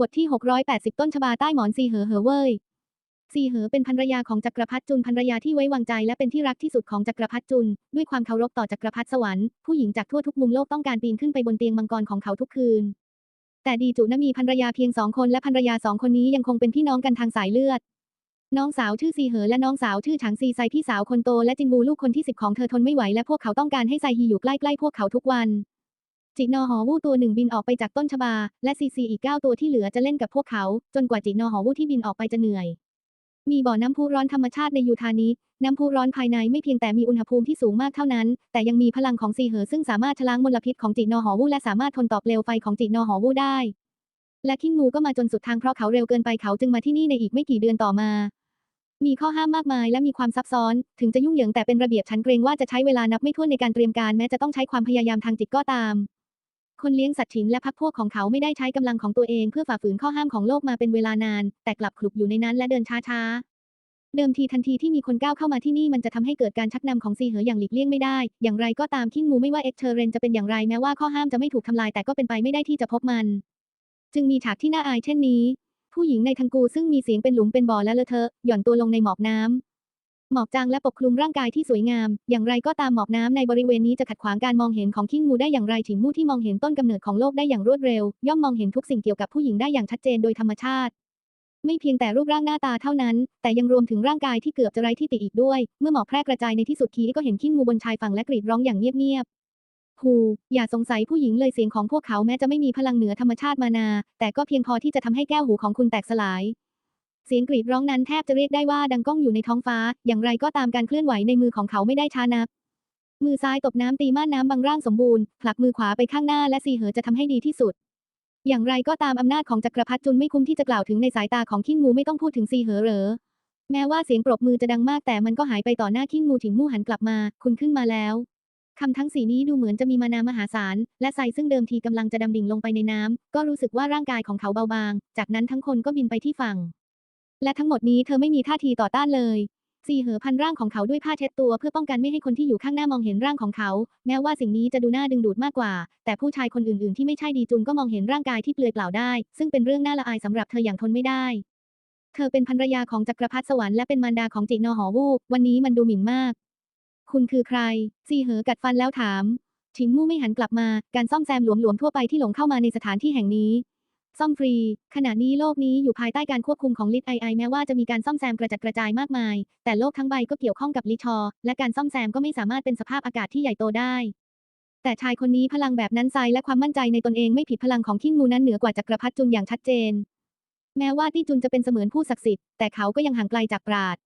บทที่ 680 ต้นชบาใต้หมอนซีเหอเหอเว่ยซีเหอเป็นภรรยาของจักรพรรดิจุนภรรยาที่ไว้วางใจและเป็นที่รักที่สุดของจักรพรรดิจุน ด้วยความเคารพต่อจักรพรรดิสวรรค์ผู้หญิงจากทั่วทุกมุมโลกต้องการปีนขึ้นไปบนเตียงมังกรของเขาทุกคืน แต่ดีจุนมีภรรยาเพียงสองคนและภรรยาสองคนนี้ยังคงเป็นพี่น้องกันทางสายเลือด น้องสาวชื่อซีเหอและน้องสาวชื่อฉางซีไซพี่สาวคนโตและจินบูลูกคนที่สิบของเธอทนไม่ไหวและพวกเขาต้องการให้ไซฮีอยู่ใกล้ๆพวกเขาทุกวัน จิกนอหอวู้ตัวหนึ่งบินออกไปจากต้นชบา และซีซีอีกเก้าตัวที่เหลือจะเล่นกับพวกเขา จนกว่าจิกนอหอวู้ที่บินออกไปจะเหนื่อย มีบ่อน้ำพุร้อนธรรมชาติในยูทานี้ น้ำพุร้อนภายในไม่เพียงแต่มีอุณหภูมิที่สูงมากเท่านั้น แต่ยังมีพลังของซีเหอซึ่งสามารถชะล้างมลพิษของจิกนอหอวู้และสามารถทนต่อเปลวไฟของจิกนอหอวู้ได้ และคิงมูก็มาจนสุดทางเพราะเขาเร็วเกินไปเขาจึงมาที่นี่ในอีกไม่กี่เดือนต่อมามีข้อห้ามมากมายและมีความซับซ้อน ถึงจะยุ่งเหยิงแต่เป็นระเบียบฉันเกรงว่าจะใช้เวลานับไม่ถ้วนในการเตรียมการแม้จะต้องใช้ความพยายามทางจิตก็ตาม คนเลี้ยงสัตว์ฉินและพักพวกของเขาไม่ได้ใช้กำลังของตัวเองเพื่อฝ่าฝืนข้อห้ามของโลกมาเป็นเวลานาน แต่กลับคลุกอยู่ในนั้นและเดินช้าๆ เดิมทีทันทีที่มีคนก้าวเข้ามาที่นี่มันจะทำให้เกิดการชักนำของซีเหออย่างหลีกเลี่ยงไม่ได้ อย่างไรก็ตามคิงมูไม่ว่าเอ็กเทอร์เรนจะเป็นอย่างไรแม้ว่าข้อห้ามจะไม่ถูกทำลายแต่ก็เป็นไปไม่ได้ที่จะพบมัน จึงมีฉากที่น่าอายเช่นนี้ ผู้หญิงในทังกูซึ่งมีเสียงเป็นหลุมเป็นบ่อและเลอะเทอะหย่อนตัวลงในหมอกน้ำ หมอกจางและปกคลุมร่างกายที่สวยงาม อย่างไรก็ตามหมอกน้ำในบริเวณนี้จะขัดขวางการมองเห็นของคิงมูได้อย่างไรฉินมู่ที่มองเห็นต้นกำเนิดของโลกได้อย่างรวดเร็ว ย่อมมองเห็นทุกสิ่งเกี่ยวกับผู้หญิงได้อย่างชัดเจนโดยธรรมชาติ ไม่เพียงแต่รูปร่างหน้าตาเท่านั้น แต่ยังรวมถึงร่างกายที่เกือบจะไร้ที่ติอีกด้วย เมื่อหมอกแพร่กระจายในที่สุดคีก็เห็นคิงมูบนชายฝั่งและกรีดร้องอย่างเงียบๆฮูอย่าสงสัยผู้หญิงเลยเสียงของพวกเขาแม้จะไม่มีพลังเหนือธรรมชาติมานา แต่ก็เพียงพอที่จะทำให้แก้วหูของคุณแตกสลาย เสียงกรีดร้องนั้นแทบจะเรียกได้ว่าดังก้องอยู่ในท้องฟ้า อย่างไรก็ตามการเคลื่อนไหวในมือของเขาไม่ได้ช้านัก มือซ้ายตบน้ำตีม่านน้ำบางร่างสมบูรณ์ ผลักมือขวาไปข้างหน้าและซีเหอจะทำให้ดีที่สุด อย่างไรก็ตามอำนาจของจักรพรรดิจุนไม่คุ้มที่จะกล่าวถึงในสายตาของคิงมูไม่ต้องพูดถึงซีเหอเหรอ แม้ว่าเสียงปรบมือจะดังมากแต่มันก็หายไปต่อหน้าคิงมูถิงมู่หันกลับมา คุณขึ้นมาแล้วคำทั้งสีนี้ดูเหมือนจะมีมานามหาศาล และไซซึ่งเดิมทีกำลังจะดำดิ่งลงไปในน้ำก็รู้สึกว่าร่างกายของเขาเบาบาง จากนั้นทั้งคนก็บินไปที่ฝั่ง และทั้งหมดนี้เธอไม่มีท่าทีต่อต้านเลยซีเหอพันร่างของเขาด้วยผ้าเช็ดตัวเพื่อป้องกันไม่ให้คนที่อยู่ข้างหน้ามองเห็นร่างของเขา แม้ว่าสิ่งนี้จะดูน่าดึงดูดมากกว่า แต่ผู้ชายคนอื่นๆที่ไม่ใช่ดีจุนก็มองเห็นร่างกายที่เปลือยเปล่าได้ ซึ่งเป็นเรื่องน่าละอายสำหรับเธออย่างทนไม่ได้ เธอเป็นภรรยาของจักรพรรดิสวรรค์และเป็นมารดาของจินอหอวูวันนี้มันดูหมิ่นมาก คุณคือใครซีเหอกัดฟันแล้วถามชิงมู่ไม่หันกลับมาการซ่อมแซมหลวมๆทั่วไปที่หลงเข้ามาในสถานที่แห่งนี้ ซ่อมฟรี ขณะนี้โลกนี้อยู่ภายใต้การควบคุมของลิทไอไอแม้ว่าจะมีการซ่อมแซมกระจัดกระจายมากมาย แต่โลกทั้งใบก็เกี่ยวข้องกับลิชอและการซ่อมแซมก็ไม่สามารถเป็นสภาพอากาศที่ใหญ่โตได้ แต่ชายคนนี้พลังแบบนั้นไซและความมั่นใจในตนเองไม่ผิดพลังของคิงมูนั้นเหนือกว่าจักรพรรดิจุนอย่างชัดเจน แม้ว่าตี้จุนจะเป็นเสมือนผู้ศักดิ์สิทธิ์แต่เขาก็ยังห่างไกลจากปราด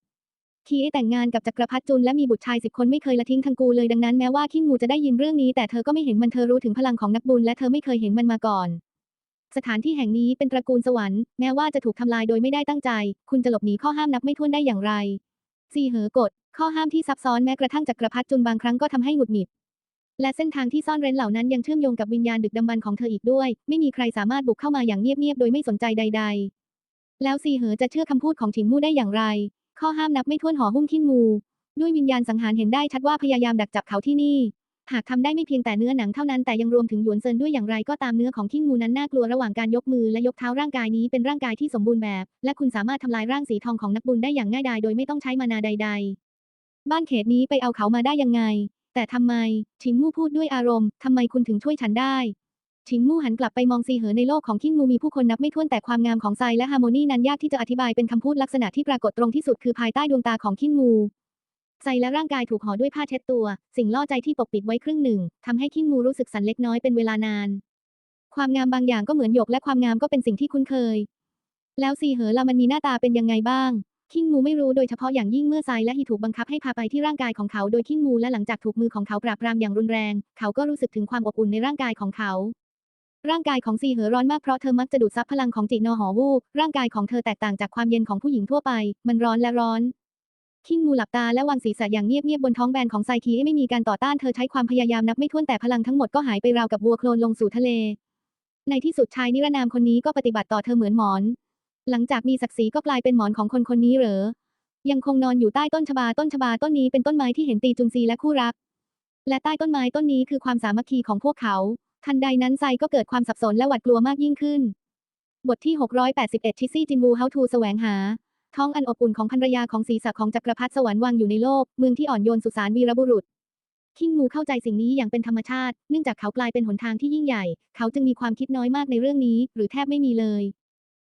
คีแต่งงานกับจักรพรรดิจุนและมีบุตรชายสิบคนไม่เคยละทิ้งทังกูเลยดังนั้นแม้ว่าคิงมูจะได้ยินเรื่องนี้แต่เธอก็ไม่เห็นมันเธอรู้ถึงพลังของนักบุญและเธอไม่เคยเห็นมันมาก่อน สถานที่แห่งนี้เป็นตระกูลสวรรค์แม้ว่าจะถูกทำลายโดยไม่ได้ตั้งใจ คุณจะหลบหนีข้อห้ามนับไม่ถ้วนได้อย่างไรซีเหอกฎข้อห้ามที่ซับซ้อนแม้กระทั่งจักรพรรดิจุนบางครั้งก็ทำให้หงุดหงิด และเส้นทางที่ซ่อนเร้นเหล่านั้นยังเชื่อมโยงกับวิญญาณดึกดำบรรพ์ของเธออีกด้วย ไม่มีใครสามารถบุกเข้ามาอย่างเงียบๆโดยไม่สนใจใด ๆ แล้วซีเหอจะเชื่อคำพูดของฉินมู่ได้อย่างไร ข้อห้ามนับไม่ถ้วนห่อหุ้มขิ้นงู ด้วยวิญญาณสังหารเห็นได้ชัดว่าพยายามดักจับเขาที่นี่ หากทำได้ไม่เพียงแต่เนื้อหนังเท่านั้นแต่ยังรวมถึงหยวนเซินด้วยอย่างไรก็ตามเนื้อของขิ้นงูนั้นน่ากลัวระหว่างการยกมือและยกเท้าร่างกายนี้เป็นร่างกายที่สมบูรณ์แบบ และคุณสามารถทำลายร่างสีทองของนักบุญได้อย่างง่ายดายโดยไม่ต้องใช้มานาใด ๆ บ้านเขตนี้ไปเอาเขามาได้ยังไง แต่ทำไมชิงมู่พูดด้วยอารมณ์ทำไมคุณถึงช่วยฉันได้ชิงมู่หันกลับไปมองซีเหอในโลกของขิ้นมูมีผู้คนนับไม่ถ้วนแต่ความงามของไซและฮาร์โมนีนั้นยากที่จะอธิบายเป็นคำพูดลักษณะที่ปรากฏตรงที่สุดคือภายใต้ดวงตาของขิ้นมู ใจและร่างกายถูกห่อด้วยผ้าเช็ดตัว สิ่งล่อใจที่ปกปิดไว้ครึ่งหนึ่งทำให้ขิ้นมูรู้สึกสันเล็กน้อยเป็นเวลานาน ความงามบางอย่างก็เหมือนหยกและความงามก็เป็นสิ่งที่คุ้นเคย แล้วซีเหอละมันมีหน้าตาเป็นยังไงบ้างคิงมูไม่รู้โดยเฉพาะอย่างยิ่งเมื่อไซและฮีถูกบังคับให้พาไปที่ร่างกายของเขาโดยคิงมูและหลังจากถูกมือของเขาปราบปรามอย่างรุนแรง เขาก็รู้สึกถึงความอบอุ่นในร่างกายของเขา ร่างกายของซีเหอร้อนมากเพราะเธอมักจะดูดซับพลังของจินอหอวูร่างกายของเธอแตกต่างจากความเย็นของผู้หญิงทั่วไป มันร้อนและร้อน คิงมูหลับตาและวางศีรษะอย่างเงียบๆบนท้องแบนของไซคีไม่มีการต่อต้านเธอใช้ความพยายามนับไม่ถ้วนแต่พลังทั้งหมดก็หายไปราวกับวัวโคลนลงสู่ทะเล ในที่สุดชายนิรนามคนนี้ก็ปฏิบัติต่อเธอเหมือนหมอน หลังจากมีศักดิ์ศรีก็กลายเป็นหมอนของคนคนนี้เหรอ ยังคงนอนอยู่ใต้ต้นชบาต้นชบาต้นนี้เป็นต้นไม้ที่เห็นตีจุนซีและคู่รัก และใต้ต้นไม้ต้นนี้คือความสามัคคีของพวกเขา ทันใดนั้นไซก็เกิดความสับสนและหวาดกลัวมากยิ่งขึ้น บทที่ 681 ชิซี่จินวูเฮาทูแสวงหา ท้องอันอบอุ่นของภรรยาของศีรษะของจักรพรรดิสวรรค์วางอยู่ในโลก เมืองที่อ่อนโยนสุสานวีรบุรุษ คิงมูเข้าใจสิ่งนี้อย่างเป็นธรรมชาติ เนื่องจากเขากลายเป็นหนทางที่ยิ่งใหญ่ เขาจึงมีความคิดน้อยมากในเรื่องนี้ หรือแทบไม่มีเลย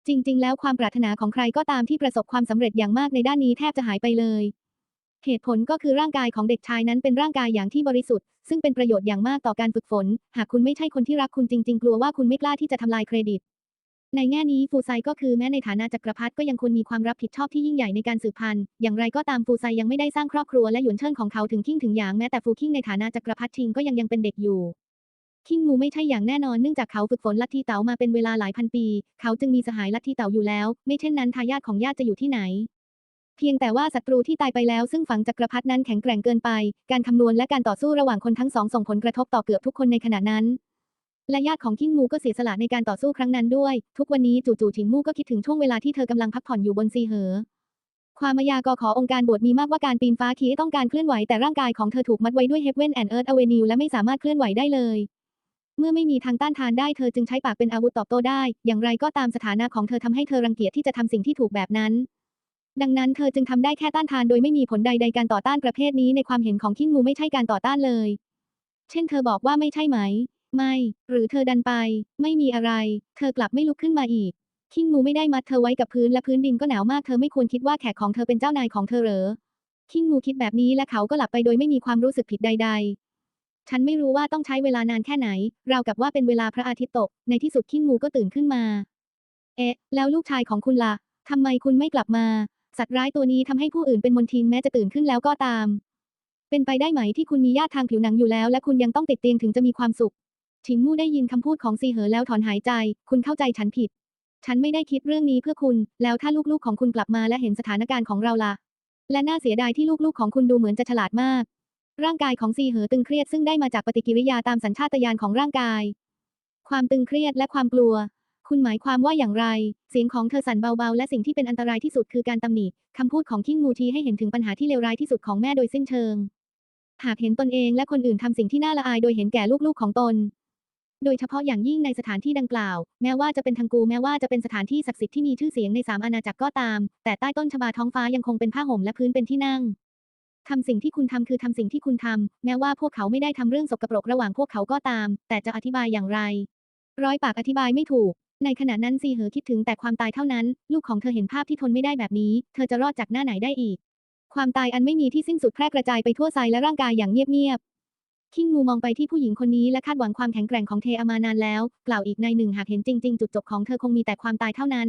จริง ๆ แล้วความปรารถนาของใครก็ตามที่ประสบความสำเร็จอย่างมากในด้านนี้แทบจะหายไปเลย เหตุผลก็คือร่างกายของเด็กชายนั้นเป็นร่างกายอย่างที่บริสุทธิ์ ซึ่งเป็นประโยชน์อย่างมากต่อการฝึกฝน หากคุณไม่ใช่คนที่รักคุณจริง ๆ กลัวว่าคุณไม่กล้าที่จะทำลายเครดิต ในแง่นี้ฟูไซก็คือแม้ในฐานะจักรพรรดิก็ยังควรมีความรับผิดชอบที่ยิ่งใหญ่ในการสืบพันธุ์ อย่างไรก็ตามฟูไซยังไม่ได้สร้างครอบครัวและหยวนเชิญของเขาถึงขิ้งถึงหยางแม้แต่ฟูคิงในฐานะจักรพรรดิชิงก็ยังยังเป็นเด็กอยู่คิงมูไม่ใช่อย่างแน่นอนเนื่องจากเขาฝึกฝนลัทธิเต๋ามาเป็นเวลาหลายพันปี เขาจึงมีสหายลัทธิเต๋าอยู่แล้ว ไม่เช่นนั้นทายาทของญาติจะอยู่ที่ไหน เพียงแต่ว่าศัตรูที่ตายไปแล้วซึ่งฝังจักรพรรดินั้นแข็งแกร่งเกินไป การคำนวณและการต่อสู้ระหว่างคนทั้งสองส่งผลกระทบต่อเกือบทุกคนในขณะนั้น และญาติของคิงมูก็เสียสละในการต่อสู้ครั้งนั้นด้วย ทุกวันนี้จู่ๆฉิงมูก็คิดถึงช่วงเวลาที่เธอกำลังพักผ่อนอยู่บนซีเหอ ความมายากอขอองค์การบวชมีมากว่าการปีนฟ้าคีต้องการเคลื่อนไหวแต่ร่างกายของเธอถูกมัดไว้ด้วย Heaven and Earth Avenue และไม่สามารถเคลื่อนไหวได้เลย เมื่อไม่มีทางต้านทานได้เธอจึงใช้ปากเป็นอาวุธตอบโต้ได้ อย่างไรก็ตามสถานะของเธอทำให้เธอรังเกียจที่จะทำสิ่งที่ถูกแบบนั้นดังนั้นเธอจึงทำได้แค่ต้านทานโดยไม่มีผลใดๆการต่อต้านประเภทนี้ในความเห็นของคิงมูไม่ใช่การต่อต้านเลย เช่นเธอบอกว่าไม่ใช่ไหม ไม่ หรือเธอดันไป ไม่มีอะไร เธอกลับไม่ลุกขึ้นมาอีกคิงมูไม่ได้มัดเธอไว้กับพื้นและพื้นดินก็หนาวมากเธอไม่ควรคิดว่าแขกของเธอเป็นเจ้านายของเธอเหรอคิงมูคิดแบบนี้และเขาก็หลับไปโดยไม่มีความรู้สึกผิดใด ๆฉันไม่รู้ว่าต้องใช้เวลานานแค่ไหน เรากับว่าเป็นเวลาพระอาทิตย์ตก ในที่สุดคิงมูก็ตื่นขึ้นมา เอ๊ะ แล้วลูกชายของคุณล่ะทำไมคุณไม่กลับมา สัตว์ร้ายตัวนี้ทำให้ผู้อื่นเป็นมนทินแม้จะตื่นขึ้นแล้วก็ตาม เป็นไปได้ไหมที่คุณมีญาติทางผิวหนังอยู่แล้ว และคุณยังต้องติดเตียงถึงจะมีความสุข ชิงมู่ได้ยินคำพูดของซีเหอแล้วถอนหายใจ คุณเข้าใจฉันผิด ฉันไม่ได้คิดเรื่องนี้เพื่อคุณ แล้วถ้าลูกๆของคุณกลับมาและเห็นสถานการณ์ของเราล่ะ และน่าเสียดายที่ลูกๆของคุณดูเหมือนจะฉลาดมาก ร่างกายของซีเหอตึงเครียดซึ่งได้มาจากปฏิกิริยาตามสัญชาตญาณของร่างกาย ความตึงเครียดและความกลัว คุณหมายความว่าอย่างไร เสียงของเธอสั่นเบาๆ และสิ่งที่เป็นอันตรายที่สุดคือการตำหนิคำพูดของคิงมูทีให้เห็นถึงปัญหาที่เลวร้ายที่สุดของแม่โดยสิ้นเชิงหากเห็นตนเองและคนอื่นทำสิ่งที่น่าละอายโดยเห็นแก่ลูกๆของตน โดยเฉพาะอย่างยิ่งในสถานที่ดังกล่าว แม้ว่าจะเป็นทังกูแม้ว่าจะเป็นสถานที่ศักดิ์สิทธิ์ที่มีชื่อเสียงในสามอาณาจักรก็ตาม แต่ใต้ต้นชบาท้องฟ้ายังคงเป็นผ้าห่มและพื้นเป็นที่นั่งทำสิ่งที่คุณทำคือทำสิ่งที่คุณทำแม้ว่าพวกเขาไม่ได้ทำเรื่องสกปรกระหว่างพวกเขาก็ตาม แต่จะอธิบายอย่างไร ร้อยปากอธิบายไม่ถูก ในขณะนั้นซีเหอคิดถึงแต่ความตายเท่านั้น ลูกของเธอเห็นภาพที่ทนไม่ได้แบบนี้ เธอจะรอดจากหน้าไหนได้อีก ความตายอันไม่มีที่สิ้นสุดแพร่กระจายไปทั่วไซและร่างกายอย่างเงียบๆ คิงมูมองไปที่ผู้หญิงคนนี้และคาดหวังความแข็งแกร่งของเทอามานานแล้ว กล่าวอีกในหนึ่งหากเห็นจริง ๆ จุดจบของเธอคงมีแต่ความตายเท่านั้น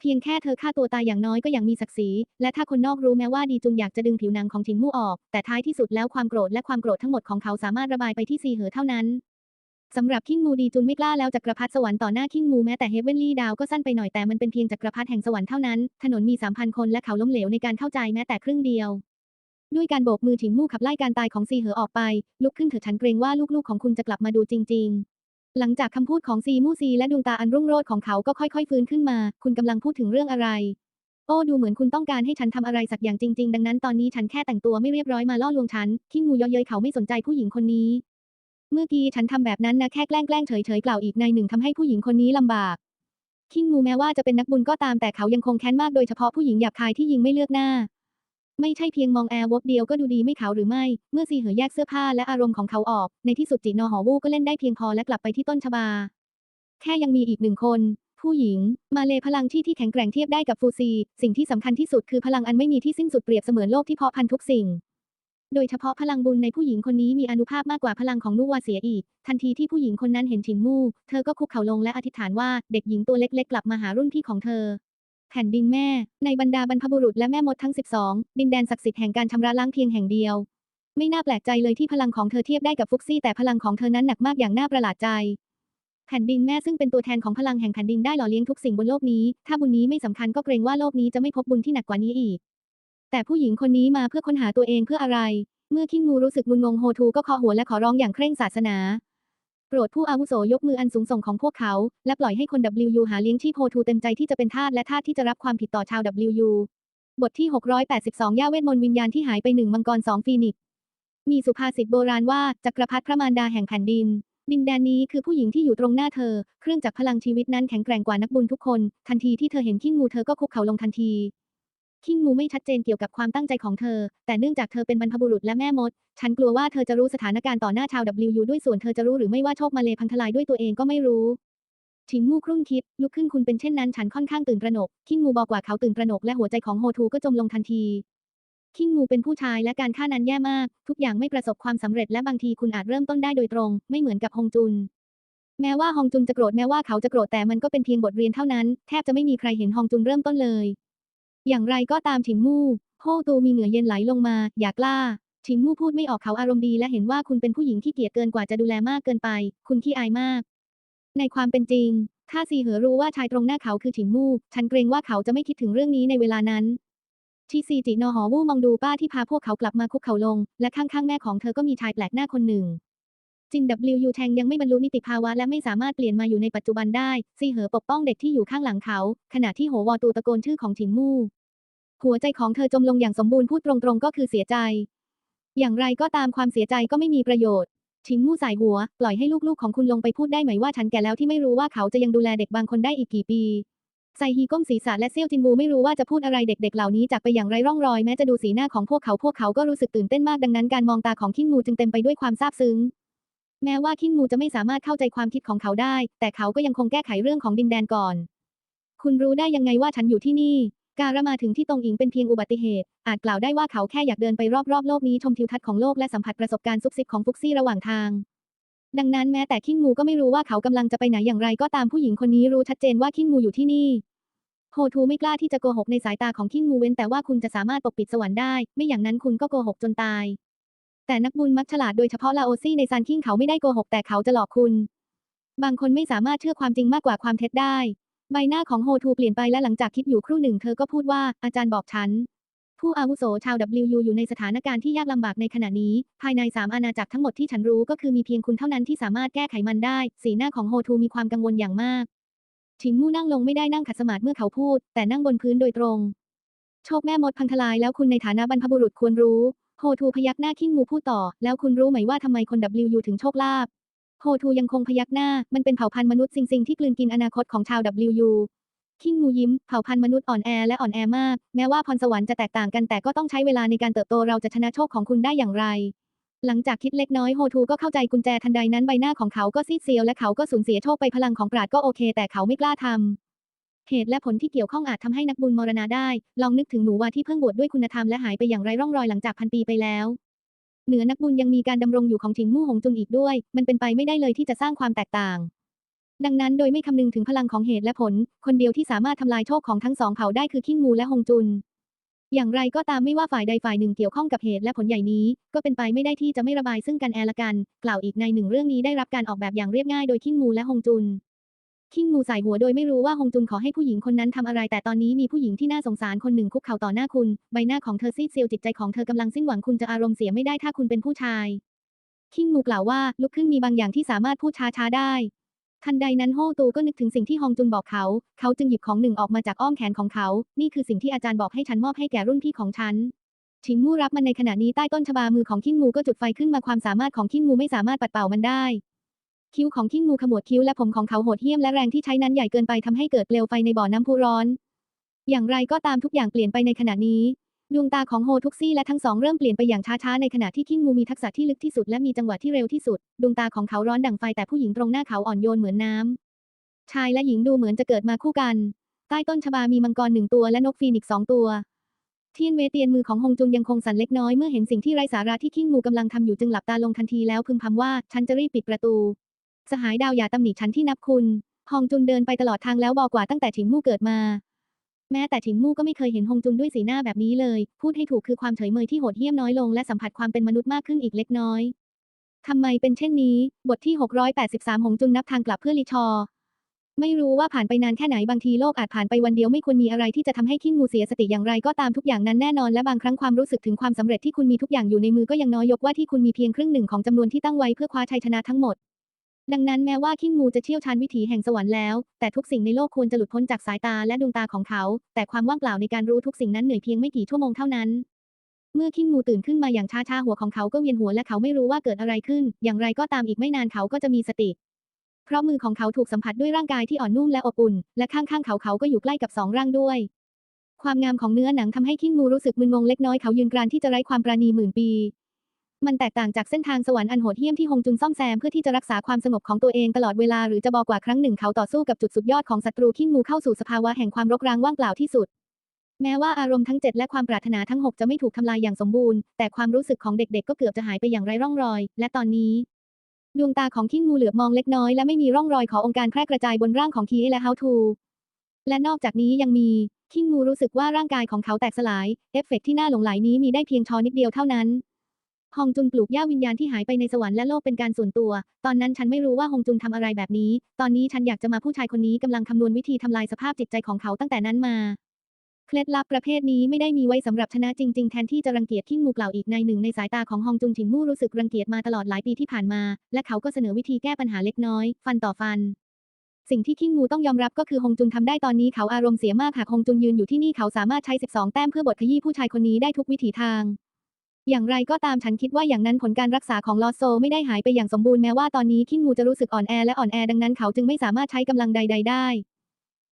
เพียงแค่เธอฆ่าตัวตายอย่างน้อยก็ยังมีศักดิ์ศรี และถ้าคนนอกรู้แม้ว่าดีจุนอยากจะดึงผิวหนังของชิงมู่ออก แต่ท้ายที่สุดแล้วความโกรธและความโกรธทั้งหมดของเขาสามารถระบายไปที่ซีเหอเท่านั้นสำหรับคิงมูดีจุนไม่กล้าแล้วจักรพรรดิสวรรค์ต่อหน้าคิงมูแม้แต่เฮเวนลี่ดาวก็สั้นไปหน่อยแต่มันเป็นเพียงจักรพรรดิแห่งสวรรค์เท่านั้น ถนนมีสามพันคนและเขาล้มเหลวในการเข้าใจแม้แต่ครึ่งเดียว ด้วยการโบกมือถิงมู่ขับไล่การตายของซีเหอออกไป ลุกขึ้นเถอะฉันเกรงว่าลูกๆของคุณจะกลับมาดูจริง ๆ หลังจากคำพูดของซีมู่ซีและดวงตาอันรุ่งโรจน์ของเขาก็ค่อยๆ ฟื้นขึ้นมา คุณกำลังพูดถึงเรื่องอะไร โอ้ดูเหมือนคุณต้องการให้ฉันทำอะไรสักอย่างจริง ๆ ดังนั้นตอนนี้ฉันแค่แต่งตัวไม่เรียบร้อยมาล่อลวงฉันคิงมูเย่อเย้ยเขาไม่สนใจผู้หญิงคนนี้ เมื่อกี้ฉันทำแบบนั้นนะแค่แกล้งแกล้งเฉยๆกล่าวอีกในหนึ่งทำให้ผู้หญิงคนนี้ลำบากคิงมูแม้ว่าจะเป็นนักบุญก็ตามแต่เขายังคงแค้นมากโดยเฉพาะผู้หญิงหยาบคายที่ยิงไม่เลือกหน้า ไม่ใช่เพียงมองแอร์วบเดียวก็ดูดีไม่ขาวหรือไม่ เมื่อซีเหอแยกเสื้อผ้าและอารมณ์ของเขาออก ในที่สุดจินอหอวูก็เล่นได้เพียงพอและกลับไปที่ต้นชบา แค่ยังมีอีกหนึ่งคน ผู้หญิง มาเลพลังที่ที่แข็งแกร่งเทียบได้กับฟูซี สิ่งที่สำคัญที่สุดคือพลังอันไม่มีที่สิ้นสุดเปรียบเสมือนโลกที่เพาะพันธุ์ทุกสิ่ง โดยเฉพาะพลังบุญในผู้หญิงคนนี้มีอนุภาพมากกว่าพลังของนุวาเสียอีก ทันทีที่ผู้หญิงคนนั้นเห็นฉินมู่ เธอก็คุกเข่าลงและอธิษฐานว่าเด็กหญิงตัวเล็กๆกลับมาหารุ่นพี่ของเธอ แผ่นดินแม่ ในบรรดาบรรพบุรุษและแม่มดทั้ง 12 ดินแดนศักดิ์สิทธิ์แห่งการชำระล้างเพียงแห่งเดียว ไม่น่าแปลกใจเลยที่พลังของเธอเทียบได้กับฟุกซี่แต่พลังของเธอนั้นหนักมากอย่างน่าประหลาดใจ แผ่นดินแม่ซึ่งเป็นตัวแทนของพลังแห่งแผ่นดินได้หล่อเลี้ยงทุกสิ่งบนโลกนี้ ถ้าบุญนี้ไม่สำคัญก็เกรงว่าโลกนี้จะไม่พบบุญที่หนักกว่านี้อีก แต่ผู้หญิงคนนี้มาเพื่อค้นหาตัวเองเพื่ออะไร เมื่อคิงมูรู้สึกงุนงงโฮทูก็คาะหัวและขอร้องอย่างเคร่งศาสนา โปรดผู้อาวุโสยกมืออันสูงส่งของพวกเขา และปล่อยให้คน WU หาเลี้ยงชีพโฮทูเต็มใจที่จะเป็นทาสและทาสที่จะรับความผิดต่อชาว WU บทที่ 682 ย่าเวทมนต์วิญญาณที่หายไปหนึ่งมังกรสองฟีนิกมีสุภาษิตโบราณว่าจักรพรรดิพระมารดาแห่งแผ่นดิน ดินแดนนี้คือผู้หญิงที่อยู่ตรงหน้าเธอ เครื่องจักรพลังชีวิตนั้นแข็งแกร่งกว่านักบุญทุกคน ทันทีที่เธอเห็นขิ้งงูเธอก็คุกเข่าลงทันที ขิ้งงูไม่ชัดเจนเกี่ยวกับความตั้งใจของเธอ แต่เนื่องจากเธอเป็นบรรพบุรุษและแม่มด ฉันกลัวว่าเธอจะรู้สถานการณ์ต่อหน้าชาว WU ด้วยส่วนเธอจะรู้หรือไม่ว่าโชคมาเลพังทลายด้วยตัวเองก็ไม่รู้ฉิงมูครุ่นคิด ลุกขึ้นคุณเป็นเช่นนั้นฉันค่อนข้างตื่นตระหนกขิ้งงูบอกว่าเขาตื่นตระหนกและหัวใจของโฮทูก็จมลงทันทีขิ้งงูเป็นผู้ชายและการฆ่านั้นแย่มาก ทุกอย่างไม่ประสบความสำเร็จและบางทีคุณอาจเริ่มต้นได้โดยตรง ไม่เหมือนกับฮงจุน แม้ว่าฮองจุนจะโกรธแม้ว่าเขาจะโกรธแต่มันก็เป็นเพียงบทเรียนเท่านั้น แทบจะไม่มีใครเห็นฮองจุนเริ่มต้นเลย อย่างไรก็ตามฉิงมู่โฮตูมีเหงื่อเย็นไหลลงมา อย่ากล้าฉิงมู่พูดไม่ออกเขาอารมณ์ดีและเห็นว่าคุณเป็นผู้หญิงที่เกียจเกินกว่าจะดูแลมากเกินไป คุณขี้อายมาก ในความเป็นจริง ถ้าซีเหอรู้ว่าชายตรงหน้าเขาคือฉิงมู่ ฉันเกรงว่าเขาจะไม่คิดถึงเรื่องนี้ในเวลานั้น ทีซีจินอหอวู่มองดูป้าที่พาพวกเขากลับมาคุกเข่าลง และข้างๆแม่ของเธอก็มีชายแปลกหน้าคนหนึ่ง จิน W แทงยังไม่บรรลุนิติภาวะและไม่สามารถเปลี่ยนมาอยู่ในปัจจุบันได้ ซีเหอปกป้องเด็กที่อยู่ข้างหลังเขา ขณะที่โหวอตูตะโกนชื่อของฉิงมู่ หัวใจของเธอจมลงอย่างสมบูรณ์พูดตรงๆ ก็คือเสียใจ อย่างไรก็ตามความเสียใจก็ไม่มีประโยชน์ชิงมู่สายหัว ปล่อยให้ลูกๆของคุณลงไปพูดได้ไหมว่าฉันแก่แล้วที่ไม่รู้ว่าเขาจะยังดูแลเด็กบางคนได้อีกกี่ปีไซฮีก้มศีรษะและเซี่ยวจินวูไม่รู้ว่าจะพูดอะไรเด็กๆ เหล่านี้จากไปอย่างไรร่องรอยแม้จะดูสีหน้าของพวกเขาพวกเขาก็รู้สึกตื่นเต้นมากดังนั้นการมองตาของคิงมูจึงเต็มไปด้วยความซาบซึ้ง แม้ว่าคิงมูจะไม่สามารถเข้าใจความคิดของเขาได้ แต่เขาก็ยังคงแก้ไขเรื่องของดินแดนก่อน คุณรู้ได้ยังไงว่าฉันอยู่ที่นี่ การมาถึงที่ตรงอิงเป็นเพียงอุบัติเหตุ อาจกล่าวได้ว่าเขาแค่อยากเดินไปรอบๆโลกนี้ชมทิวทัศน์ของโลกและสัมผัสประสบการณ์ซุบซิบของฟุกซี่ระหว่างทาง ดังนั้นแม้แต่คิงมูก็ไม่รู้ว่าเขากำลังจะไปไหนอย่างไรก็ตามผู้หญิงคนนี้รู้ชัดเจนว่าคิงมูอยู่ที่นี่โฮทูไม่กล้าที่จะโกหกในสายตาของคิงมูเว้นแต่ว่าคุณจะสามารถปกปิดสวรรค์ได้ ไม่อย่างนั้นคุณก็โกหกจนตาย แต่นักบุญมักฉลาดโดยเฉพาะลาโอซี่ในซานคิงเขาไม่ได้โกหกแต่เขาจะหลอกคุณ บางคนไม่สามารถเชื่อความจริงมากกว่าความเท็จได้ ใบหน้าของโฮทูเปลี่ยนไปและหลังจากคิดอยู่ครู่หนึ่งเธอก็พูดว่าอาจารย์บอกฉัน ผู้อาวุโสชาว WU อยู่ในสถานการณ์ที่ยากลำบากในขณะนี้ ภายในสามอาณาจักรทั้งหมดที่ฉันรู้ก็คือมีเพียงคุณเท่านั้นที่สามารถแก้ไขมันได้ สีหน้าของโฮทูมีความกังวลอย่างมากชิงมู่นั่งลงไม่ได้นั่งขัดสมาธิเมื่อเขาพูด แต่นั่งบนพื้นโดยตรง โชคแม่มดพังทลายแล้วคุณในฐานะบรรพบุรุษควรรู้ โฮทูพยักหน้าคิงมูพูดต่อ แล้วคุณรู้ไหมว่าทำไมคน WU ถึงโชคลาภโฮทูยังคงพยักหน้า มันเป็นเผ่าพันธุ์มนุษย์สิงๆที่กลืนกินอนาคตของชาว WU คิงมูยิ้ม เผ่าพันธุ์มนุษย์อ่อนแอและอ่อนแอมาก แม้ว่าพรสวรรค์จะแตกต่างกันแต่ก็ต้องใช้เวลาในการเติบโตเราจะชนะโชคของคุณได้อย่างไร หลังจากคิดเล็กน้อยโฮทูก็เข้าใจกุญแจทันใดนั้นใบหน้าของเขาก็ซีดเซียวและเขาก็สูญเสียโชคไปพลังของปราดก็โอเค แต่เขาไม่กล้าทำ เหตุและผลที่เกี่ยวข้องอาจทำให้นักบุญมรณาได้ ลองนึกถึงหนูวาที่เพิ่งบวชด้วยคุณธรรมและหายไปอย่างไรร่องรอยหลังจากพันปีไปแล้ว เหนือนักบุญยังมีการดำรงอยู่ของถิงมู่หงจุนอีกด้วย มันเป็นไปไม่ได้เลยที่จะสร้างความแตกต่าง ดังนั้นโดยไม่คำนึงถึงพลังของเหตุและผล คนเดียวที่สามารถทำลายโชคของทั้งสองเผ่าได้คือคิงมูและหงจุน อย่างไรก็ตามไม่ว่าฝ่ายใดฝ่ายหนึ่งเกี่ยวข้องกับเหตุและผลใหญ่นี้ ก็เป็นไปไม่ได้ที่จะไม่ระบายซึ่งกันแอละกัน กล่าวอีกในหนึ่งเรื่องนี้ได้รับการออกแบบอย่างเรียบง่ายโดยคิงมูและหงจุน คิงมูใส่หัวโดยไม่รู้ว่าฮงจุนขอให้ผู้หญิงคนนั้นทำอะไร แต่ตอนนี้มีผู้หญิงที่น่าสงสารคนหนึ่งคุกเข่าต่อหน้าคุณ ใบหน้าของเธอซีดเซียวจิตใจของเธอกำลังสิ้นหวังคุณจะอารมณ์เสียไม่ได้ถ้าคุณเป็นผู้ชาย คิงมูกล่าวว่าลุกขึ้นมีบางอย่างที่สามารถพูดช้าๆได้ ทันใดนั้นโฮตูก็นึกถึงสิ่งที่ฮองจุนบอกเขา เขาจึงหยิบของหนึ่งออกมาจากอ้อมแขนของเขา นี่คือสิ่งที่อาจารย์บอกให้ฉันมอบให้แก่รุ่นพี่ของฉันชิงมูรับมันในขณะนี้ใต้ต้นชบามือของคิงมูก็จุดไฟขึ้นมาความสามารถของคิงมูไม่สามารถปัดเป่ามันได้ คิ้วของคิงมูขมวดคิ้วและผมของเขาโหดเหี้ยมและแรงที่ใช้นั้นใหญ่เกินไปทำให้เกิดเปลวไฟในบ่อน้ำพุร้อน อย่างไรก็ตามทุกอย่างเปลี่ยนไปในขณะนี้ ดวงตาของโฮทุกซี่และทั้งสองเริ่มเปลี่ยนไปอย่างช้าๆในขณะที่คิงมูมีทักษะที่ลึกที่สุดและมีจังหวะที่เร็วที่สุด ดวงตาของเขาร้อนดั่งไฟแต่ผู้หญิงตรงหน้าเขาอ่อนโยนเหมือนน้ำชายและหญิงดูเหมือนจะเกิดมาคู่กัน ใต้ต้นชบามีมังกรหนึ่งตัวและนกฟีนิกซ์สองตัวเทียนเวเตียนมือของฮงจุนยังคงสั่นเล็กน้อยเมื่อเห็นสิ่งที่ไร้สาระที่คิงมูกำลังทำอยู่จึงหลับตาลงทันทีแล้วพึมพำว่าฉันจะรีบปิดประตู สหายดาวอย่าตำหนิฉันที่นับคุณ ฮองจุนเดินไปตลอดทางแล้วบอกว่าตั้งแต่ถิงมู่เกิดมา แม้แต่ถิงมู่ก็ไม่เคยเห็นฮงจุนด้วยสีหน้าแบบนี้เลย พูดให้ถูกคือความเฉยเมยที่โหดเหี้ยมน้อยลงและสัมผัสความเป็นมนุษย์มากขึ้นอีกเล็กน้อย ทำไมเป็นเช่นนี้ บทที่ 683หงจุนนับทางกลับเพื่อลิชอ ไม่รู้ว่าผ่านไปนานแค่ไหนบางทีโลกอาจผ่านไปวันเดียวไม่ควรมีอะไรที่จะทำให้คิงมูเสียสติอย่างไรก็ตามทุกอย่างนั้นแน่นอนและบางครั้งความรู้สึกถึงความสำเร็จที่คุณมีทุกอย่างอยู่ในมือก็ยังน้อยยกว่าที่คุณมีเพียงครึ่งหนึ่งของจำนวนที่ตั้งไว้เพื่อคว้าชัยชนะทั้งหมด ดังนั้นแม้ว่าคิงมูจะเชี่ยวชาญวิถีแห่งสวรรค์แล้ว แต่ทุกสิ่งในโลกควรจะหลุดพ้นจากสายตาและดวงตาของเขา แต่ความว่างเปล่าในการรู้ทุกสิ่งนั้นเหนื่อยเพียงไม่กี่ชั่วโมงเท่านั้น เมื่อคิงมูตื่นขึ้นมาอย่างช้าๆหัวของเขาก็เวียนหัวและเขาไม่รู้ว่าเกิดอะไรขึ้น อย่างไรก็ตามอีกไม่นานเขาก็จะมีสติ เพราะมือของเขาถูกสัมผัสด้วยร่างกายที่อ่อนนุ่มและอบอุ่น และข้างๆเขาเขาก็อยู่ใกล้กับสองร่างด้วย ความงามของเนื้อหนังทำให้คิงมูรู้สึกมึนงงเล็กน้อยเขายืนกรานที่จะไร้ความปราณีหมื่นปี มันแตกต่างจากเส้นทางสวรรค์อันโหดเหี้ยมที่ฮงจุนซ่อมแซมเพื่อที่จะรักษาความสงบของตัวเองตลอดเวลาหรือจะบอกว่าครั้งหนึ่งเขาต่อสู้กับจุดสุดยอดของศัตรูคิงมูเข้าสู่สภาวะแห่งความรกร้างว่างเปล่าที่สุด แม้ว่าอารมณ์ทั้งเจ็ดและความปรารถนาทั้งหกจะไม่ถูกทำลายอย่างสมบูรณ์ แต่ความรู้สึกของเด็กๆ ก็เกือบจะหายไปอย่างไร้ร่องรอย และตอนนี้ดวงตาของคิงมูเหลือบมองเล็กน้อยและไม่มีร่องรอยขององค์การแพร่กระจายบนร่างของคีและเฮาทู และนอกจากนี้ยังมีคิงมูรู้สึกว่าร่างกายของเขาแตกสลาย เอฟเฟกต์ที่น่าหลงไหลนี้มีได้เพียงชอนิดเดียวเท่านั้น ฮองจุนปลูกหญ้าวิญญาณที่หายไปในสวรรค์และโลกเป็นการส่วนตัว ตอนนั้นฉันไม่รู้ว่าฮองจุนทำอะไรแบบนี้ ตอนนี้ฉันอยากจะมาผู้ชายคนนี้กำลังคำนวณวิธีทำลายสภาพจิตใจของเขาตั้งแต่นั้นมา เคล็ดลับประเภทนี้ไม่ได้มีไว้สำหรับชนะจริง ๆ แทนที่จะรังเกียจขิ้งมูกล่าวอีกในหนึ่งในสายตาของฮองจุนฉินมู่รู้สึกรังเกียจมาตลอดหลายปีที่ผ่านมา และเขาก็เสนอวิธีแก้ปัญหาเล็กน้อย ฟันต่อฟันสิ่งที่คิงมูต้องยอมรับก็คือฮงจุนทำได้ตอนนี้เขาอารมณ์เสียมากหากฮงจุนยืนอยู่ที่นี่เขาสามารถใช้ 12 แต้มเพื่อบทขยี้ผู้ชายคนนี้ได้ทุกวิถีทาง อย่างไรก็ตามฉันคิดว่าอย่างนั้นผลการรักษาของลอโซไม่ได้หายไปอย่างสมบูรณ์แม้ว่าตอนนี้คิงมูจะรู้สึกอ่อนแอและอ่อนแอดังนั้นเขาจึงไม่สามารถใช้กำลังใด ๆ ได้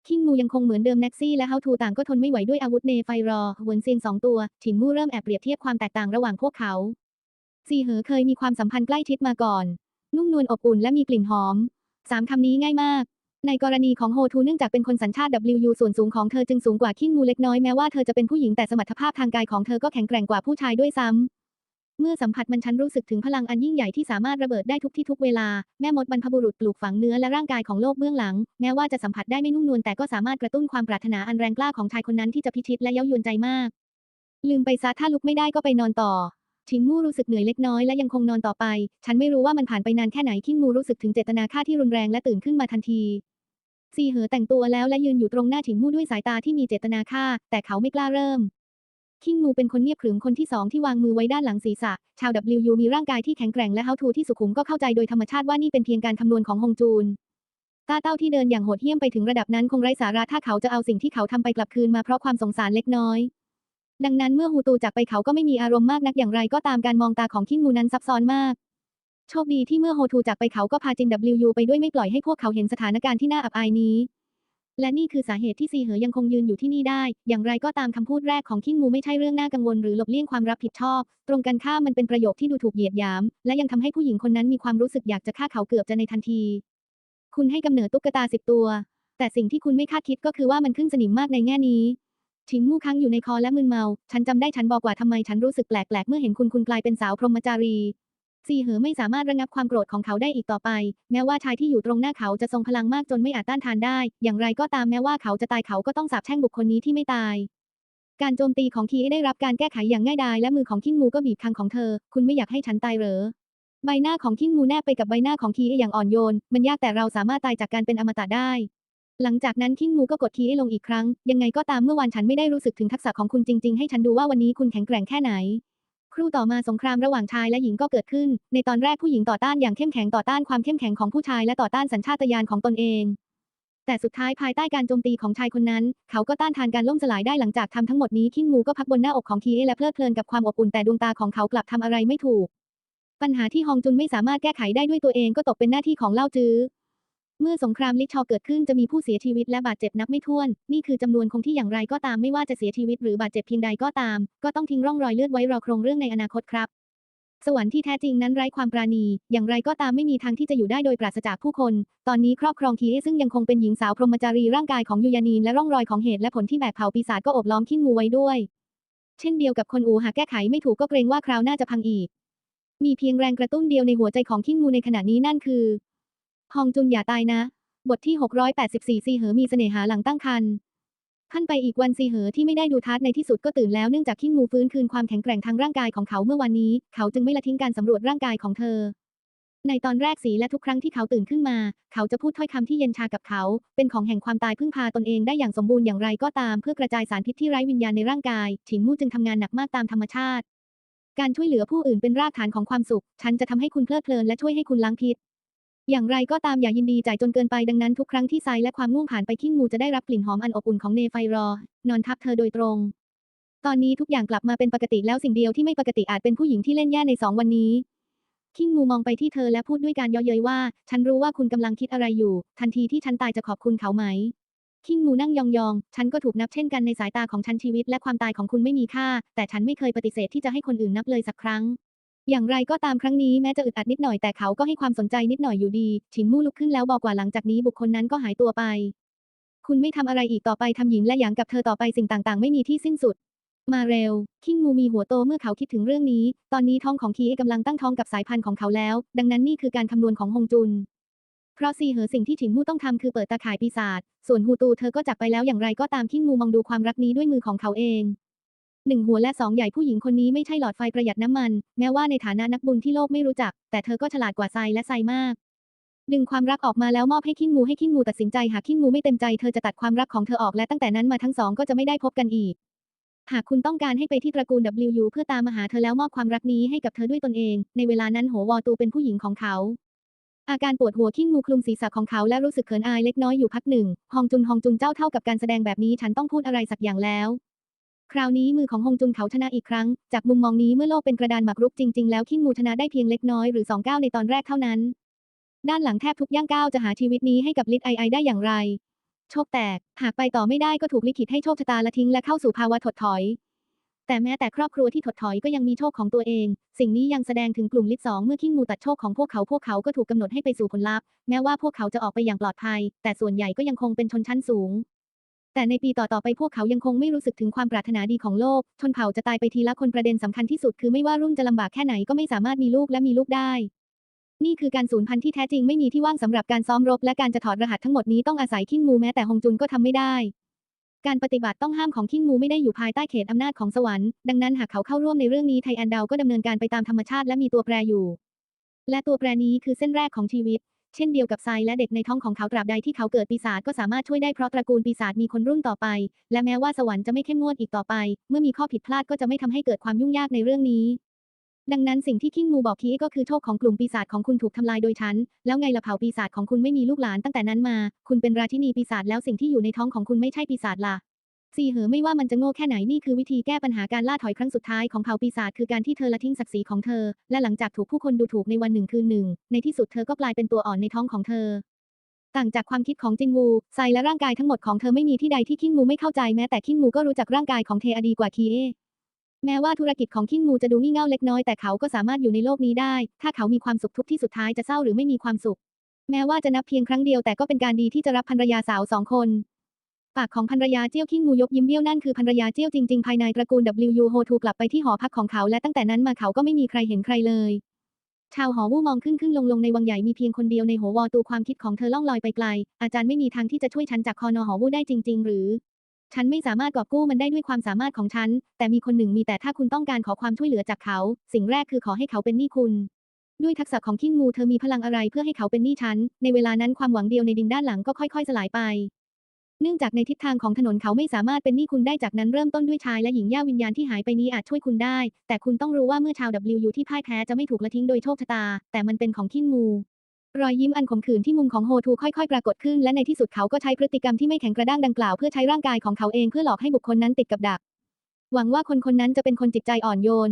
คิงมูยังคงเหมือนเดิมแน็กซี่และเฮาทูต่างก็ทนไม่ไหวด้วยอาวุธเนไฟรอหวนเซียงสองตัวฉินมู่เริ่มแอบเปรียบเทียบความแตกต่างระหว่างพวกเขาซีเหอเคยมีความสัมพันธ์ใกล้ชิดมาก่อน นุ่มนวลอบอุ่นและมีกลิ่นหอมสามคำนี้ง่ายมาก ในกรณีของโฮทูเนื่องจากเป็นคนสัญชาติ WU ส่วนสูงของเธอจึงสูงกว่าคิงมูเล็กน้อยแม้ว่าเธอจะเป็นผู้หญิงแต่สมรรถภาพทางกายของเธอก็แข็งแกร่งกว่าผู้ชายด้วยซ้ำเมื่อสัมผัสมันฉันรู้สึกถึงพลังอันยิ่งใหญ่ที่สามารถระเบิดได้ทุกที่ทุกเวลา แม่มดบรรพบุรุษปลูกฝังเนื้อและร่างกายของโลกเบื้องหลัง แม้ว่าจะสัมผัสได้ไม่นุ่มนวลแต่ก็สามารถกระตุ้นความปรารถนาอันแรงกล้าของชายคนนั้นที่จะพิชิตและเย้ายวนใจมาก ลืมไปซะถ้าลุกไม่ได้ก็ไปนอนต่อ ชินมู่รู้สึกเหนื่อยเล็กน้อยและยังคงนอนต่อไป ฉันไม่รู้ว่ามันผ่านไปนานแค่ไหนคิงมูรู้สึกถึงเจตนาฆ่าที่รุนแรงและตื่นขึ้นมาทันทีซีเหอแต่งตัวแล้วและยืนอยู่ตรงหน้าฉินมู่ด้วยสายตาที่มีเจตนาฆ่า แต่เขาไม่กล้าเริ่มคิงมูเป็นคนเงียบขรึมคนที่สองที่วางมือไว้ด้านหลังศีรษะ ชาว WU มีร่างกายที่แข็งแกร่งและเฮาทูที่สุขุมก็เข้าใจโดยธรรมชาติว่านี่เป็นเพียงการคำนวณของฮงจูนตาเต้าที่เดินอย่างโหดเหี้ยมไปถึงระดับนั้นคงไร้สาระถ้าเขาจะเอาสิ่งที่เขาทำไปกลับคืนมาเพราะความสงสารเล็กน้อย ดังนั้นเมื่อฮูตูจากไปเขาก็ไม่มีอารมณ์มากนักอย่างไรก็ตามการมองตาของคิงมูนั้นซับซ้อนมาก โชคดีที่เมื่อโฮทูจากไปเขาก็พาจิน WU ไปด้วยไม่ปล่อยให้พวกเขาเห็นสถานการณ์ที่น่าอับอายนี้ และนี่คือสาเหตุที่ซีเหอยังคงยืนอยู่ที่นี่ได้ อย่างไรก็ตามคำพูดแรกของคิงมูไม่ใช่เรื่องน่ากังวลหรือหลบเลี่ยงความรับผิดชอบ ตรงกันข้ามมันเป็นประโยคที่ดูถูกเหยียดหยาม และยังทำให้ผู้หญิงคนนั้นมีความรู้สึกอยากจะฆ่าเขาเกือบจะในทันที คุณให้กำเนิดตุ๊กตาสิบตัว แต่สิ่งที่คุณไม่คาดคิดก็คือว่ามันขึ้นสนิมมากในแง่นี้ ชิงมู่ค้างอยู่ในคอและมึนเมา ฉันจำได้ฉันบอกว่าทำไมฉันรู้สึกแปลกๆ เมื่อเห็นคุณคุณกลายเป็นสาวพรหมจารีซีเหอไม่สามารถระงับความโกรธของเขาได้อีกต่อไป แม้ว่าชายที่อยู่ตรงหน้าเขาจะทรงพลังมากจนไม่อาจต้านทานได้ อย่างไรก็ตามแม้ว่าเขาจะตายเขาก็ต้องสาปแช่งบุคคลนี้ที่ไม่ตาย การโจมตีของคีได้รับการแก้ไขอย่างง่ายดายและมือของคิงมูก็บีบคังของเธอ คุณไม่อยากให้ฉันตายเหรอ ใบหน้าของคิงมูแนบไปกับใบหน้าของคีอย่างอ่อนโยน มันยากแต่เราสามารถตายจากการเป็นอมตะได้ หลังจากนั้นคิงมูก็กดคีย์ลงอีกครั้ง ยังไงก็ตามเมื่อวานฉันไม่ได้รู้สึกถึงทักษะของคุณจริง ๆ ให้ฉันดูว่าวันนี้คุณแข็งแกร่งแค่ไหน ครู่ต่อมาสงครามระหว่างชายและหญิงก็เกิดขึ้น ในตอนแรกผู้หญิงต่อต้านอย่างเข้มแข็งต่อต้านความเข้มแข็งของผู้ชายและต่อต้านสัญชาตญาณของตนเอง แต่สุดท้ายภายใต้การโจมตีของชายคนนั้น เขาก็ต้านทานการล่มสลายได้หลังจากทำทั้งหมดนี้คิงมูก็พักบนหน้าอกของคีและเพลิดเพลินกับความอบอุ่นแต่ดวงตาของเขากลับทำอะไรไม่ถูก ปัญหาที่ฮองจุนไม่สามารถแก้ไขได้ด้วยตัวเองก็ตกเป็นหน้าที่ของเล่าจื้อ เมื่อสงครามลิชอเกิดขึ้นจะมีผู้เสียชีวิตและบาดเจ็บนับไม่ถ้วน นี่คือจำนวนคงที่อย่างไรก็ตามไม่ว่าจะเสียชีวิตหรือบาดเจ็บเพียงใดก็ตาม ก็ต้องทิ้งร่องรอยเลือดไว้รอโครงเรื่องในอนาคตครับ สวรรค์ที่แท้จริงนั้นไร้ความปราณี อย่างไรก็ตามไม่มีทางที่จะอยู่ได้โดยปราศจากผู้คน ตอนนี้ครอบครองคีเอซึ่งยังคงเป็นหญิงสาวพรหมจารีร่างกายของยูยานีนและร่องรอยของเหตุและผลที่แบกเผาปีศาจก็อบล้อมขิ้งงูไว้ด้วย เช่นเดียวกับคนอูหากแก้ไขไม่ถูกก็เกรงว่าคราวหน้าจะพังอีก มีเพียงแรงกระตุ้นเดียวในหัวใจของขิ้งงูในขณะนี้นั่นคือ ฮองจุนอย่าตายนะ บทที่ 684ซีเหอมีเสน่หาหลังตั้งครรภ์ขั้นไปอีกวันซีเหอที่ไม่ได้ดูทัศน์ในที่สุดก็ตื่นแล้วเนื่องจากขิ้งงูฟื้นคืนความแข็งแกร่งทางร่างกายของเขาเมื่อวันนี้ เขาจึงไม่ละทิ้งการสำรวจร่างกายของเธอ ในตอนแรกสีและทุกครั้งที่เขาตื่นขึ้นมา เขาจะพูดถ้อยคำที่เย็นชากับเขา เป็นของแห่งความตายพึ่งพาตนเองได้อย่างสมบูรณ์อย่างไรก็ตามเพื่อกระจายสารพิษที่ไร้วิญญาณในร่างกายฉินมู่จึงทำงานหนักมากตามธรรมชาติ การช่วยเหลือผู้อื่นเป็นรากฐานของความสุข ฉันจะทำให้คุณเพลิดเพลินและช่วยให้คุณล้างพิษ อย่างไรก็ตามอย่ายินดีจ่ายจนเกินไปดังนั้นทุกครั้งที่ไซและความง่วงผ่านไปขิ้งมูจะได้รับกลิ่นหอมอันอบอุ่นของเนไฟรอ นอนทับเธอโดยตรง ตอนนี้ทุกอย่างกลับมาเป็นปกติแล้วสิ่งเดียวที่ไม่ปกติอาจเป็นผู้หญิงที่เล่นแย่ในสองวันนี้คิงมูมองไปที่เธอและพูดด้วยการเย่อเย้ยว่า ฉันรู้ว่าคุณกำลังคิดอะไรอยู่ ทันทีที่ฉันตายจะขอบคุณเขาไหม คิงมูนั่งยองๆ ฉันก็ถูกนับเช่นกันในสายตาของฉันชีวิตและความตายของคุณไม่มีค่า แต่ฉันไม่เคยปฏิเสธที่จะให้คนอื่นนับเลยสักครั้ง อย่างไรก็ตามครั้งนี้แม้จะอึดอัดนิดหน่อยแต่เขาก็ให้ความสนใจนิดหน่อยอยู่ดี ฉินมู่ลุกขึ้นแล้วบอกว่าหลังจากนี้บุคคลนั้นก็หายตัวไป คุณไม่ทำอะไรอีกต่อไปทำหญิงและหยางกับเธอต่อไปสิ่งต่างๆ ไม่มีที่สิ้นสุด มาเร็ว คิงมูมีหัวโตเมื่อเขาคิดถึงเรื่องนี้ ตอนนี้ท้องของคีเอกำลังตั้งท้องกับสายพันธุ์ของเขาแล้ว ดังนั้นนี่คือการคำนวณของฮงจุน เพราะซีเหอสิ่งที่ฉินมู่ต้องทำคือเปิดตาข่ายปีศาจ ส่วนฮูตูเธอก็จากไปแล้วอย่างไรก็ตามคิงมูมองดูความรักนี้ด้วยมือของเขาเอง หนึ่งหัวและสองใหญ่ผู้หญิงคนนี้ไม่ใช่หลอดไฟประหยัดน้ำมัน แม้ว่าในฐานะนักบุญที่โลกไม่รู้จัก แต่เธอก็ฉลาดกว่าไซและไซมากดึงความรักออกมาแล้วมอบให้คิงมูให้คิงมูตัดสินใจหากคิงมูไม่เต็มใจเธอจะตัดความรักของเธอออกและตั้งแต่นั้นมาทั้งสองก็จะไม่ได้พบกันอีก หากคุณต้องการให้ไปที่ตระกูล WU เพื่อตามมาหาเธอแล้วมอบความรักนี้ให้กับเธอด้วยตนเอง ในเวลานั้นโหวอตูเป็นผู้หญิงของเขา อาการปวดหัวคิงมูคลุมศีรษะของเขาและรู้สึกเขินอายเล็กน้อยอยู่พักหนึ่ง ฮองจุนฮองจุนเจ้าเท่ากับการแสดงแบบนี้ฉันต้องพูดอะไรสักอย่างแล้ว คราวนี้มือของฮงจุนเขาชนะอีกครั้ง จากมุมมองนี้เมื่อโลกเป็นกระดานหมากรุกจริง ๆ แล้วคิงมูชนะได้เพียงเล็กน้อยหรือสองก้าวในตอนแรกเท่านั้น ด้านหลังแทบทุกย่างก้าวจะหาชีวิตนี้ให้กับลิทไอไอได้อย่างไร โชคแตก หากไปต่อไม่ได้ก็ถูกลิขิตให้โชคชะตาละทิ้งและเข้าสู่ภาวะถดถอย แต่แม้แต่ครอบครัวที่ถดถอยก็ยังมีโชคของตัวเอง สิ่งนี้ยังแสดงถึงกลุ่มลิทสองเมื่อคิงมูตัดโชคของพวกเขาพวกเขาก็ถูกกำหนดให้ไปสู่ผลลัพธ์แม้ว่าพวกเขาจะออกไปอย่างปลอดภัย แต่ส่วนใหญ่ก็ยังคงเป็นชนชั้นสูง แต่ในปีต่อๆไปพวกเขายังคงไม่รู้สึกถึงความปรารถนาดีของโลก ชนเผ่าจะตายไปทีละคนประเด็นสำคัญที่สุดคือไม่ว่ารุ่นจะลำบากแค่ไหนก็ไม่สามารถมีลูกและมีลูกได้ นี่คือการสูญพันธุ์ที่แท้จริงไม่มีที่ว่างสำหรับการซ้อมรบและการจะถอดรหัสทั้งหมดนี้ต้องอาศัยคิงมูแม้แต่ฮงจุนก็ทำไม่ได้ การปฏิบัติต้องห้ามของคิงมูไม่ได้อยู่ภายใต้เขตอำนาจของสวรรค์ ดังนั้นหากเขาเข้าร่วมในเรื่องนี้ไทแอนดาวก็ดำเนินการไปตามธรรมชาติและมีตัวแปรอยู่ และตัวแปรนี้คือเส้นแรกของชีวิต เช่นเดียวกับไซและเด็กในท้องของเขาตราบใดที่เขาเกิดปีศาจก็สามารถช่วยได้เพราะตระกูลปีศาจมีคนรุ่นต่อไป และแม้ว่าสวรรค์จะไม่เข้มงวดอีกต่อไป เมื่อมีข้อผิดพลาดก็จะไม่ทำให้เกิดความยุ่งยากในเรื่องนี้ ดังนั้นสิ่งที่คิงมูบอกคีก็คือโชคของกลุ่มปีศาจของคุณถูกทำลายโดยฉัน แล้วไงละเผ่าปีศาจของคุณไม่มีลูกหลานตั้งแต่นั้นมา คุณเป็นราชินีปีศาจแล้วสิ่งที่อยู่ในท้องของคุณไม่ใช่ปีศาจล่ะ ซีเหอไม่ว่ามันจะโง่แค่ไหนนี่คือวิธีแก้ปัญหาการล่าถอยครั้งสุดท้ายของเผ่าปีศาจคือการที่เธอละทิ้งศักดิ์ศรีของเธอ และหลังจากถูกผู้คนดูถูกในวันหนึ่งคืนหนึ่ง ในที่สุดเธอก็กลายเป็นตัวอ่อนในท้องของเธอ ต่างจากความคิดของจินวูไซและร่างกายทั้งหมดของเธอไม่มีที่ใดที่คิงมูไม่เข้าใจแม้แต่คิงมูก็รู้จักร่างกายของเทอดีกว่าคีเอแม้ว่าธุรกิจของคิงมูจะดูงี่เง่าเล็กน้อยแต่เขาก็สามารถอยู่ในโลกนี้ได้ ถ้าเขามีความสุขทุกที่สุดท้ายจะเศร้าหรือไม่มีความสุข แม้ว่าจะนับเพียงครั้งเดียวแต่ก็เป็นการดีที่จะรับภรรยาสาวสองคน ปากของภรรยาเจี้ยวคิงมูยกยิ้มเบี้ยวนั่นคือภรรยาเจี้ยวจริงๆ ภายในตระกูล WU โฮทูกลับไปที่หอพักของเขาและตั้งแต่นั้นมาเขาก็ไม่มีใครเห็นใครเลย ชาวหอวู่มองขึ้นขึ้นลงลงในวังใหญ่มีเพียงคนเดียวในหัววอตูความคิดของเธอล่องลอยไปไกล อาจารย์ไม่มีทางที่จะช่วยฉันจากคอนอหอวู่ได้จริง ๆ หรือ ฉันไม่สามารถกอบกู้มันได้ด้วยความสามารถของฉัน แต่มีคนหนึ่งมีแต่ถ้าคุณต้องการขอความช่วยเหลือจากเขา สิ่งแรกคือขอให้เขาเป็นหนี้คุณด้วยทักษะของคิงมูเธอมีพลังอะไรเพื่อให้เขาเป็นหนี้ฉัน ในเวลานั้นความหวังเดียวในดินด้านหลังก็ค่อย ๆ สลายไป เนื่องจากในทิศทางของถนนเขาไม่สามารถเป็นหนี้คุณได้จากนั้นเริ่มต้นด้วยชายและหญิงย่าวิญญาณที่หายไปนี้อาจช่วยคุณได้ แต่คุณต้องรู้ว่าเมื่อชาว W ที่พ่ายแพ้จะไม่ถูกละทิ้งโดยโชคชะตา แต่มันเป็นของคิงมูรอยยิ้มอันขมขื่นที่มุมของโฮทูค่อยๆ ปรากฏขึ้น และในที่สุดเขาก็ใช้พฤติกรรมที่ไม่แข็งกระด้างดังกล่าวเพื่อใช้ร่างกายของเขาเองเพื่อหลอกให้บุคคลนั้นติดกับดัก หวังว่าคนคนนั้นจะเป็นคนจิตใจอ่อนโยน